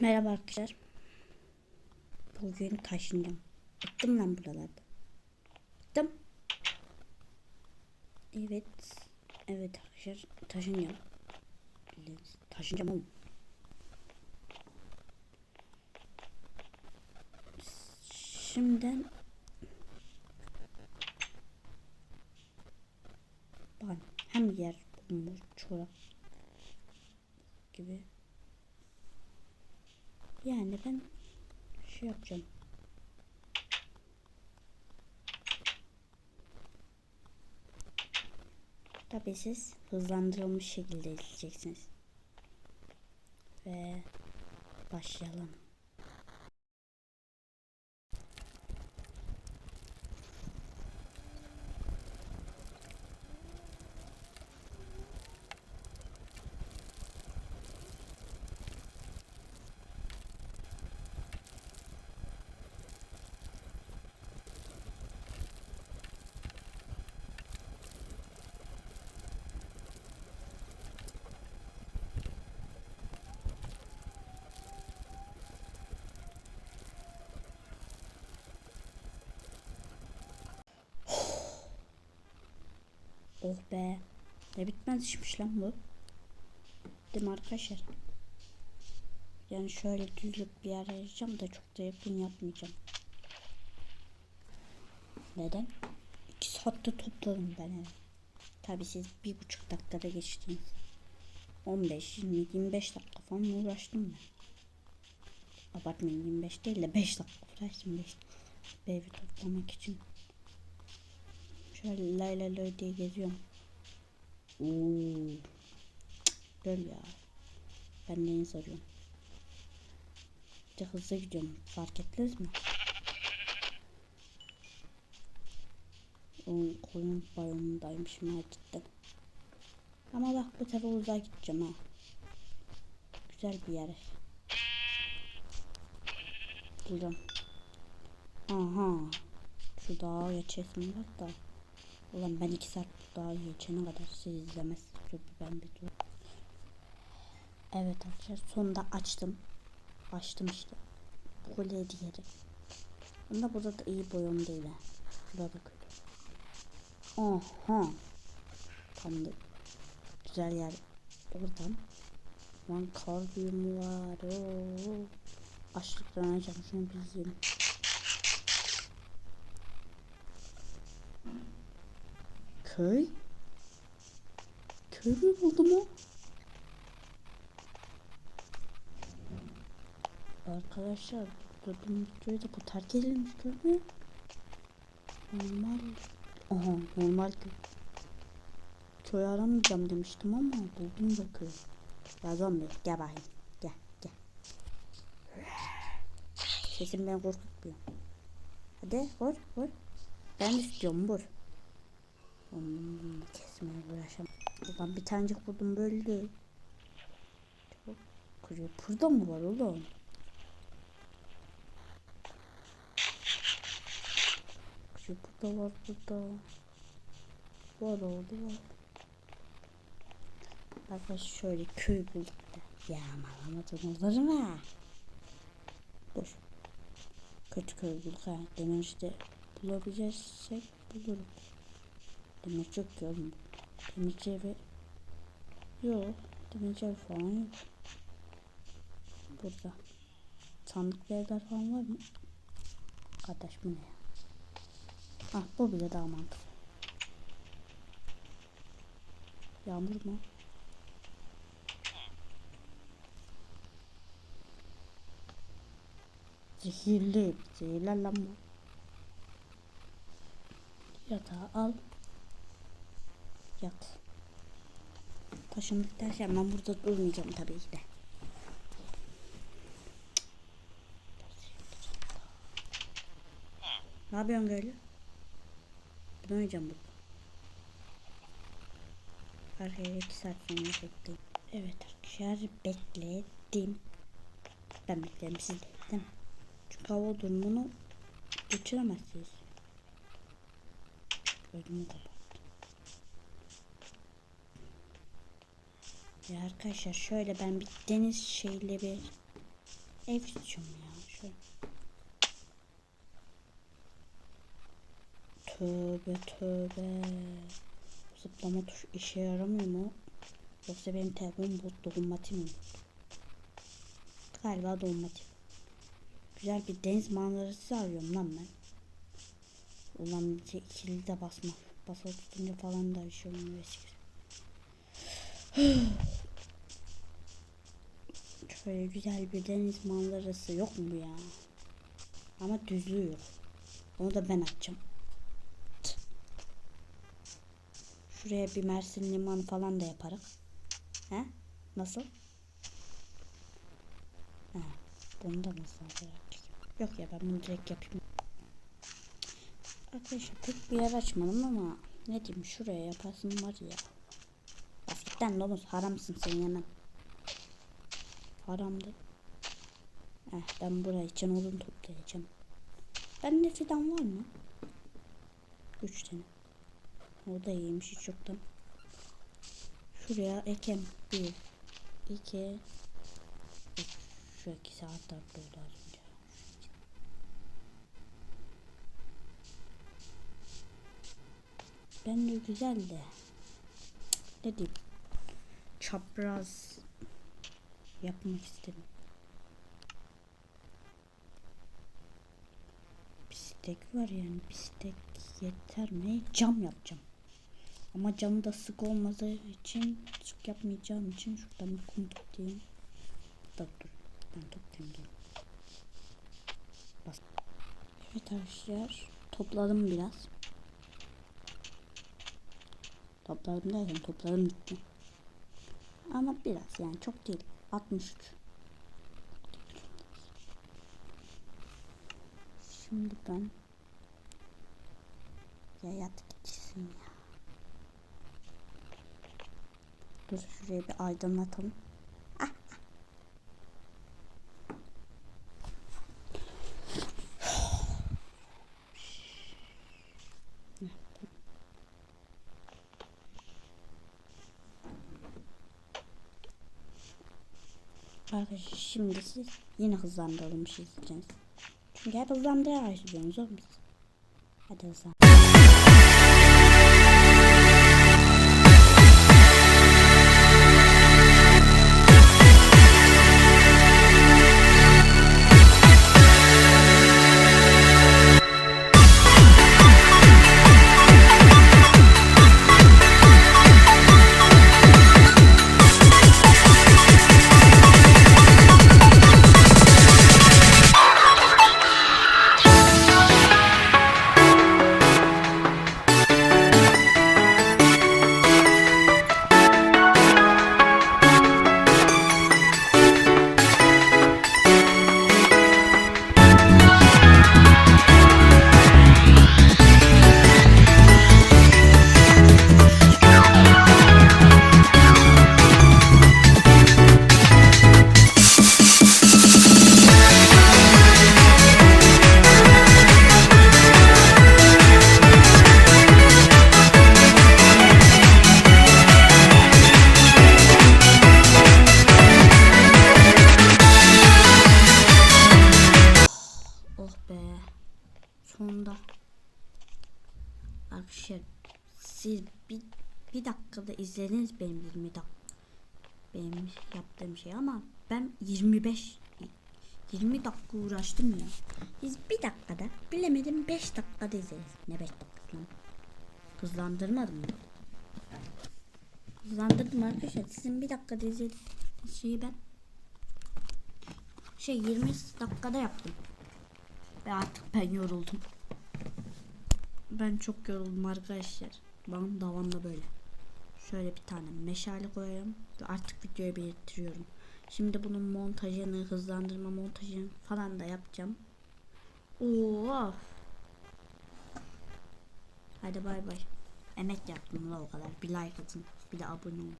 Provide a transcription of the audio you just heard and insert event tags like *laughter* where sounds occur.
Merhaba arkadaşlar. Bugün taşınacağım. Bıktım lan buralarda. Bıktım. Evet. Evet arkadaşlar taşınacağım. Taşınacağım oğlum. Şimdiden Bakın hem yer bulunmuş çorak gibi ben şey yapacağım. Tabii siz hızlandırılmış şekilde izleyeceksiniz. Ve başlayalım. Oh be. Ne bitmez işmiş lan bu. Değil arkadaşlar? Yani şöyle düzlük bir yer arayacağım da çok da yakın yapmayacağım. Neden? İki saatte topladım ben evi. Tabi siz bir buçuk dakikada geçtiniz. 15, 20, 25 dakika falan uğraştım ben. Abartmayın 25 değil de 5 dakika uğraştım 5 evi toplamak için. Şöyle lay lay lay diye geziyorum. Oo. Göl ya. Ben neyi soruyorum? Çok hızlı gidiyorum. Fark ettiniz mi? O koyun bayonundaymışım ha cidden. Ama bak bu sefer uzağa gideceğim ha. Güzel bir yer. Buldum. Aha. Şu dağa geçesim var da. Ulan ben iki saat bu dağa geçene kadar siz izlemezsiniz. Ben bir dur. Evet arkadaşlar sonunda açtım. Açtım işte. Kule diğeri. Bunda burada da iyi boyun değil. Burada kötü. Aha. Tam da güzel yer. Oradan. Lan kar büyümü var. Oo. Açlıktan öleceğim. Şunu bir yiyelim. Köy? Köy mü buldum o? Arkadaşlar gördüğünüz köyde bu terk edilmiş köy mü? Normal. Aha normal köy. Köy aramayacağım demiştim ama buldum da köy. Ya zombi gel bakayım. Gel gel. Sesim beni korkutmuyor. Hadi vur vur. Ben de istiyorum vur. Onu kesmeye uğraşamam. Ulan bir tanecik buldum böldü. Çok kuruyor. Burada mı var oğlum? Şu burada var burada. Var oldu var. Arkadaş şöyle köy bulduk. Ya malamadan olur mu? Dur. Kötü köy bulduk ha. Demin işte bulabileceksek bulurum. Demirci yok ki oğlum. Demirci evi yok. Demirci evi falan yok. Burada. Sandık bir evler falan var mı? Kardeş bu ne ya? Ah bu bile daha mantıklı. Yağmur mu? Zehirli. Zehirler lan bu. Yatağı al. Yat. Taşındık derken ben burada durmayacağım tabii ki de. Ne yapıyorsun böyle? Ben oynayacağım burada. Arkaya iki saat sonra bekleyin. Evet arkadaşlar bekledim. Ben bekledim siz mi? Çünkü hava durumunu geçiremezsiniz. Ödümü kapat. Ya arkadaşlar şöyle ben bir deniz şeyleri Ev istiyorum ya. Şöyle. Tövbe tövbe. Zıplama tuşu işe yaramıyor mu? Yoksa benim telefonum bu dokunmatik mi? Galiba dokunmatik. Güzel bir deniz manzarası arıyorum lan ben. Ulan bir ikili de basmak. Basılı tutunca falan da bir şey olmuyor eskisi. *sighs* Şöyle güzel bir deniz manzarası yok mu ya? Ama düzlüğü yok. Onu da ben açacağım. Şuraya bir Mersin limanı falan da yaparız. He? Nasıl? Ha, bunu da nasıl yapacağım? Yok ya ben bunu direkt yapayım. Arkadaşlar pek bir yer açmadım ama ne diyeyim şuraya yapasım var ya. Basitten domuz haramsın sen yemem. Haramdı. Eh, ben buraya için odun toplayacağım. Bende fidan var mı? Üç tane. O da iyiymiş hiç yoktan. Şuraya ekem. Bir, iki, üç. Şu iki saat oldu az önce. Ben de güzel de. Ne diyeyim? Çapraz yapmak istedim. Bistek var yani bistek yeter mi? Cam yapacağım. Ama camı da sık olmadığı için sık yapmayacağım için şuradan bir kum toplayayım. Da dur. Ben toplayayım dur. Bas. Evet arkadaşlar topladım biraz. Topladım derken topladım bitti. Ama biraz yani çok değil. 63. Şimdi ben ya yat gitsin ya. Dur şurayı bir aydınlatalım. Ah, ah. Arkadaşlar şimdi siz yine hızlandırılmış izleyeceksiniz. Çünkü hep hızlandırarak izliyorsunuz oğlum. Hadi hızlan. Sonunda. Arkadaşlar siz bir, bir dakikada izlediniz benim 20 dakika. Benim yaptığım şey ama ben 25 20 dakika uğraştım ya. Biz bir dakikada bilemedim 5 dakikada izleriz. Ne 5 dakika lan? Hızlandırmadım mı? Hızlandırdım arkadaşlar. Sizin bir dakikada izlediğiniz şeyi ben şey 20 dakikada yaptım. Ve artık ben yoruldum. Ben çok yoruldum arkadaşlar. Benim davam da böyle. Şöyle bir tane meşale koyayım. Artık videoyu bitiriyorum. Şimdi bunun montajını, hızlandırma montajını falan da yapacağım. Oo. Hadi bay bay. Emek yaptım o kadar. Bir like atın. Bir de abone olun.